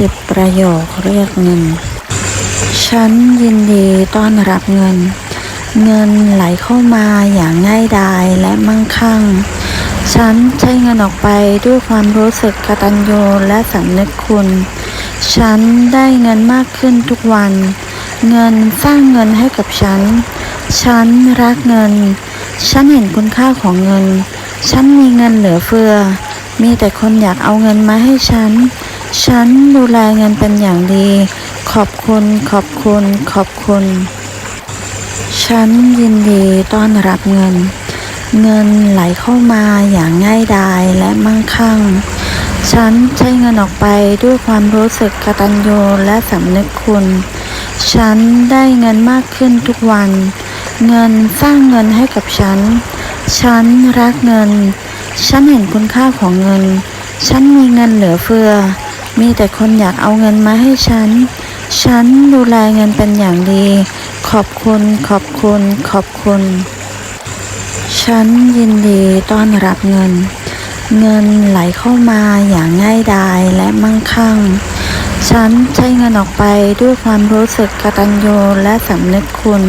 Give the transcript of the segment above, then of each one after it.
สิบประโยคเรียกเงิน ฉันยินดีต้อนรับเงิน เงินไหลเข้ามาอย่างง่ายดายและมั่งคั่ง ฉันใช้เงินออกไปด้วยความรู้สึกกตัญญูและสำนึกคุณ ฉันได้เงินมากขึ้นทุกวัน เงินสร้างเงินให้กับฉัน ฉันรักเงิน ฉันเห็นคุณค่าของเงิน ฉันมีเงินเหลือเฟือ มีแต่คนอยากเอาเงินมาให้ฉัน ฉันดูแลเงินเป็นอย่างดี ขอบคุณขอบคุณ ขอบคุณ ฉันยินดีต้อนรับเงิน เงินไหลเข้ามาอย่างง่ายดายและมั่งคั่ง ฉันใช้เงินออกไปด้วยความรู้สึกกตัญญูและสำนึกคุณ ฉันได้เงินมากขึ้นทุกวัน เงินสร้างเงินให้กับฉัน ฉันรักเงิน ฉันเห็นคุณค่าของเงิน ฉันมีเงินเหลือเฟือ มีแต่คนอยากเอาเงินมาให้ฉัน ฉันดูแลเงินเป็นอย่างดี ขอบคุณขอบคุณ ขอบคุณ ฉันยินดีต้อนรับเงิน เงินไหลเข้ามาอย่างง่ายดายและมั่งคั่ง ฉันใช้เงินออกไปด้วยความรู้สึกกตัญญูและสำนึกคุณ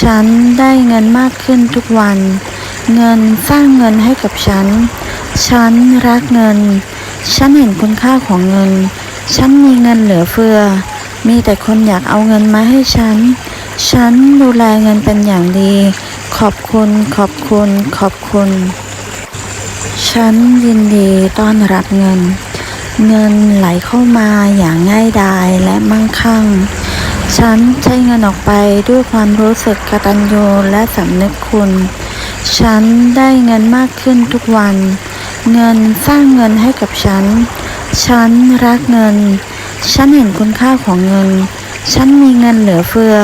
ฉันได้เงินมากขึ้นทุกวัน เงินสร้างเงินให้กับฉัน ฉันรักเงิน ฉันเห็นคุณค่าของเงิน ฉันมีเงินเหลือเฟือ มีแต่คนอยากเอาเงินมาให้ฉัน ฉันดูแลเงินเป็นอย่างดี ขอบคุณ ขอบคุณ ขอบคุณ ฉันยินดีต้อนรับเงิน เงินไหลเข้ามาอย่างง่ายดายและมั่งคั่ง ฉันใช้เงินออกไปด้วยความรู้สึกกตัญญูและสำนึกคุณ ฉันได้เงินมากขึ้นทุกวัน เงินสร้างเงินให้กับฉัน ฉันรักเงิน ฉันเห็นคุณค่าของเงิน ฉันมีเงินเหลือเฟือ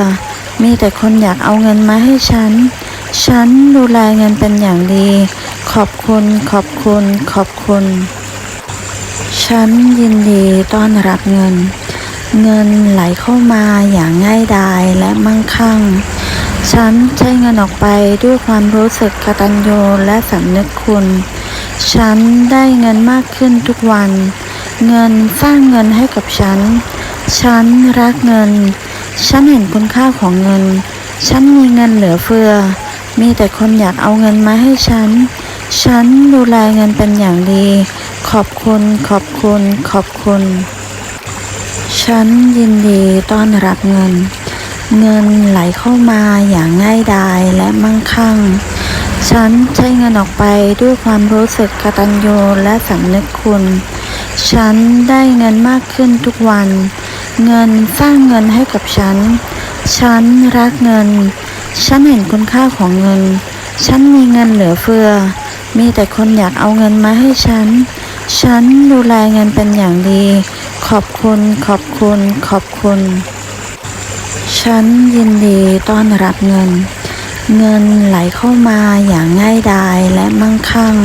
มีแต่คนอยากเอาเงินมาให้ฉัน ฉันดูแลเงินเป็นอย่างดี ขอบคุณ ขอบคุณ ขอบคุณ ฉันยินดีต้อนรับเงิน เงินไหลเข้ามาอย่างง่ายดายและมั่งคั่งฉันใช้เงินออกไปด้วยความรู้สึกกตัญญูและสำนึกคุณ ฉันได้เงินมากขึ้นทุกวัน เงินสร้างเงินให้กับฉัน ฉันรักเงิน ฉันเห็นคุณค่าของเงิน ฉันมีเงินเหลือเฟือ มีแต่คนอยากเอาเงินมาให้ฉัน ฉันดูแลเงินเป็นอย่างดี ขอบคุณ ขอบคุณ ขอบคุณ ฉันยินดีต้อนรับเงิน เงินไหลเข้ามาอย่างง่ายดายและมั่งคั่ง ฉันใช้เงินออกไปด้วยความรู้สึกกตัญญูและสำนึกคุณ ฉันได้เงินมากขึ้นทุกวัน เงินสร้างเงินให้กับฉัน ฉันรักเงิน ฉันเห็นคุณค่าของเงิน ฉันมีเงินเหลือเฟือ มีแต่คนอยากเอาเงินมาให้ฉัน ฉันดูแลเงินเป็นอย่างดี ขอบคุณ ขอบคุณ ขอบคุณ ฉันยินดีต้อนรับเงิน เงินไหลเข้ามาอย่างง่ายดายและมั่งคั่ง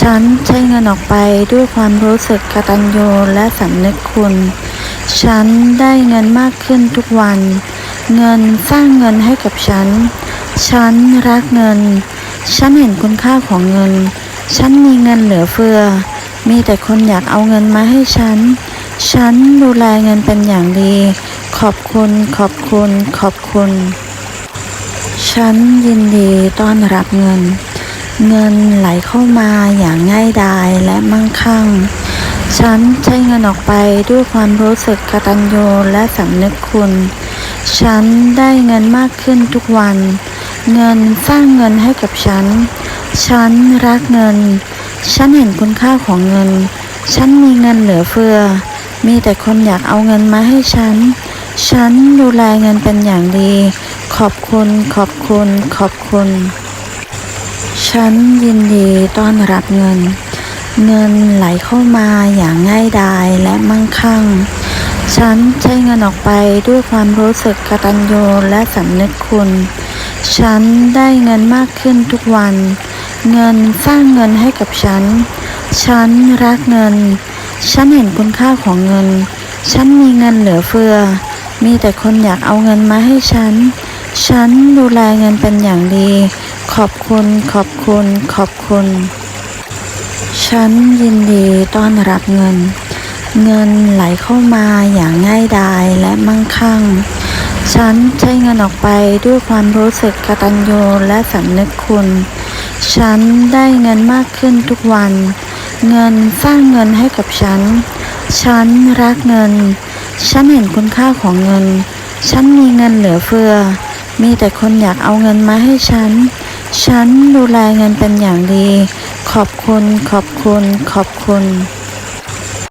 ฉันใช้เงินออกไปด้วยความรู้สึกกตัญญูและสำนึกคุณ ฉันได้เงินมากขึ้นทุกวัน เงินสร้างเงินให้กับฉัน ฉันรักเงิน ฉันเห็นคุณค่าของเงิน ฉันมีเงินเหลือเฟือ มีแต่คนอยากเอาเงินมาให้ฉัน ฉันดูแลเงินเป็นอย่างดี ขอบคุณ ขอบคุณ ขอบคุณ ฉันยินดีต้อนรับเงิน เงินไหลเข้ามาอย่างง่ายดายและมั่งคั่ง ฉันใช้เงินออกไปด้วยความรู้สึกกตัญญูและสำนึกคุณ ฉันได้เงินมากขึ้นทุกวัน เงินสร้างเงินให้กับฉัน ฉันรักเงิน ฉันเห็นคุณค่าของเงิน ฉันมีเงินเหลือเฟือ มีแต่คนอยากเอาเงินมาให้ฉัน ฉันดูแลเงินเป็นอย่างดี ขอบคุณ ขอบคุณ ขอบคุณ ฉันยินดีต้อนรับเงิน เงินไหลเข้ามาอย่างง่ายดายและมั่งคั่ง ฉันใช้เงินออกไปด้วยความรู้สึกกตัญญูและสำนึกคุณ ฉันได้เงินมากขึ้นทุกวัน เงินสร้างเงินให้กับฉัน ฉันรักเงิน ฉันเห็นคุณค่าของเงิน ฉันมีเงินเหลือเฟือมีแต่คนอยากเอาเงินมาให้ฉัน ฉันดูแลเงินเป็นอย่างดี ขอบคุณขอบคุณขอบคุณ ฉันยินดีต้อนรับเงิน เงินไหลเข้ามาอย่างง่ายดายและมั่งคั่ง ฉันใช้เงินออกไปด้วยความรู้สึกกตัญญูและสำนึกคุณ ฉันได้เงินมากขึ้นทุกวัน เงินสร้างเงินให้กับฉัน ฉันรักเงิน ฉันเห็นคุณค่าของเงิน ฉันมีเงินเหลือเฟือ มีแต่คนอยากเอาเงินมาให้ฉัน ฉันดูแลเงินเป็นอย่างดี ขอบคุณ ขอบคุณ ขอบคุณ